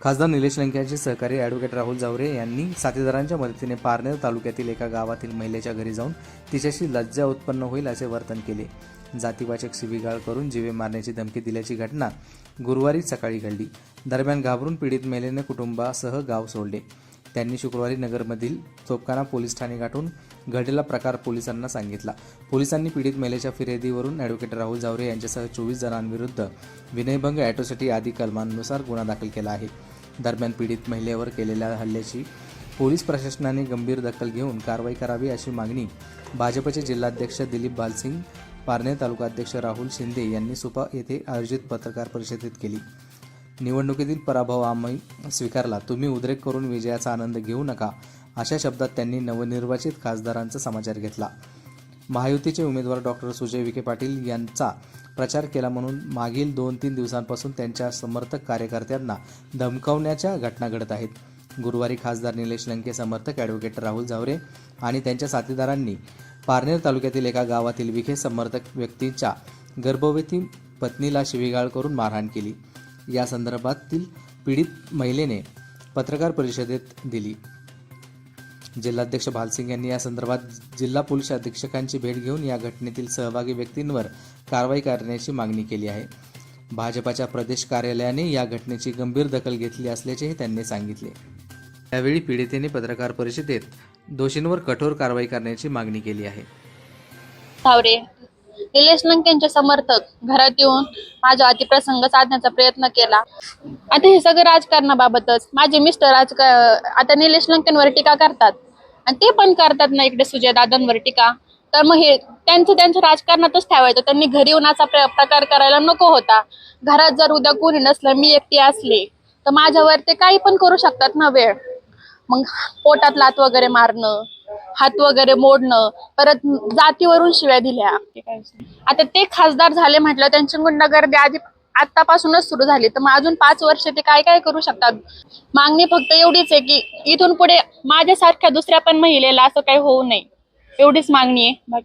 खासदार निलेश लंके यांचे सहकारी ॲडव्होकेट राहुल जावरे यांनी साथीदारांच्या मदतीने पारनेर तालुक्यातील एका गावातील महिलेच्या घरी जाऊन तिच्याशी लज्जा उत्पन्न होईल असे वर्तन केले. जातीवाचक शिवीगाळ करून जीवे मारण्याची धमकी दिल्याची घटना गुरुवारी सकाळी घडली. दरम्यान घाबरून पीडित महिलेने कुटुंबासह गाव सोडले. त्यांनी शुक्रवारी नगरमधील चोपखाना पोलीस ठाणे गाठून घडलेला प्रकार पोलिसांना सांगितला. पोलिसांनी पीडित महिलेच्या फिर्यादीवरून ॲडव्होकेट राहुल जावरे यांच्यासह चोवीस जणांविरुद्ध विनयभंग ॲटोसिटी आदी कलमांनुसार गुन्हा दाखल केला आहे. दरम्यान पीडित महिलेवर केलेल्या हल्ल्याची पोलीस प्रशासनाने गंभीर दखल घेऊन कारवाई करावी अशी मागणी भाजपचे जिल्हाध्यक्ष दिलीप बालसिंग पारनेर तालुकाध्यक्ष राहुल शिंदे यांनी सुपा येथे आयोजित पत्रकार परिषदेत केली. निवडणुकीतील पराभव आम्ही स्वीकारला. तुम्ही उद्रेक करून विजयाचा आनंद घेऊ नका अशा शब्दात त्यांनी नवनिर्वाचित खासदारांचा समाचार घेतला. महायुतीचे उमेदवार डॉक्टर सुजय विखे पाटील यांचा प्रचार केला म्हणून मागील दोन तीन दिवसांपासून त्यांच्या समर्थक कार्यकर्त्यांना धमकावण्याच्या घटना घडत आहेत. गुरुवारी खासदार निलेश लंके समर्थक ॲडव्होकेट राहुल झावरे आणि त्यांच्या साथीदारांनी पारनेर तालुक्यातील एका गावातील विखे समर्थक व्यक्तीच्या गर्भवती पत्नीला शिवीगाळ करून मारहाण केली. या संदर्भातील पीडित महिलेने पत्रकार परिषदेत दिली. जिल्हाध्यक्ष भालसिंग यांनी या संदर्भात जिल्हा पोलीस अधीक्षकांची भेट घेऊन या घटनेतील सहभागी व्यक्तींवर कारवाई करण्याची मागणी केली आहे. भाजपाच्या प्रदेश कार्यालयाने या घटनेची गंभीर दखल घेतली असल्याचेही त्यांनी सांगितले. यावेळी पीडितेने पत्रकार परिषदेत दोषींवर कठोर कारवाई करण्याची मागणी केली आहे. निलेश निलेश यांचे समर्थक घरात येऊन माझा अतिप्रसंग साधण्याचा प्रयत्न केला. आता हे सगळं राजकारणाबाबतच माझे मिस्टर राजका आता निलेश लंकेंवर टीका करतात. आणि ते पण करतात ना इकडे सुजय दादांवर टीका. तर मग हे त्यांचं त्यांचं राजकारणातच ठेवायचं. त्यांनी घरी येऊन असा प्र- प्रकार करायला नको होता. घरात जर उद्या कोणी नसलं मी एकटी असली तर माझ्यावर ते काही पण करू शकतात ना वेळ. मग पोटात लात वगैरे मारणं हात वगैरे मोडणं परत जातीवरून शिव्या दिल्या. आता ते खासदार झाले म्हटलं त्यांची गुंडागर्दी आधी आतापासूनच सुरू झाली. तर मग अजून पाच वर्ष ते काय काय करू शकतात? मागणी फक्त एवढीच आहे की इथून पुढे माझ्यासारख्या दुसऱ्या पण महिलेला असं काही होऊ नये. एवढीच मागणी आहे.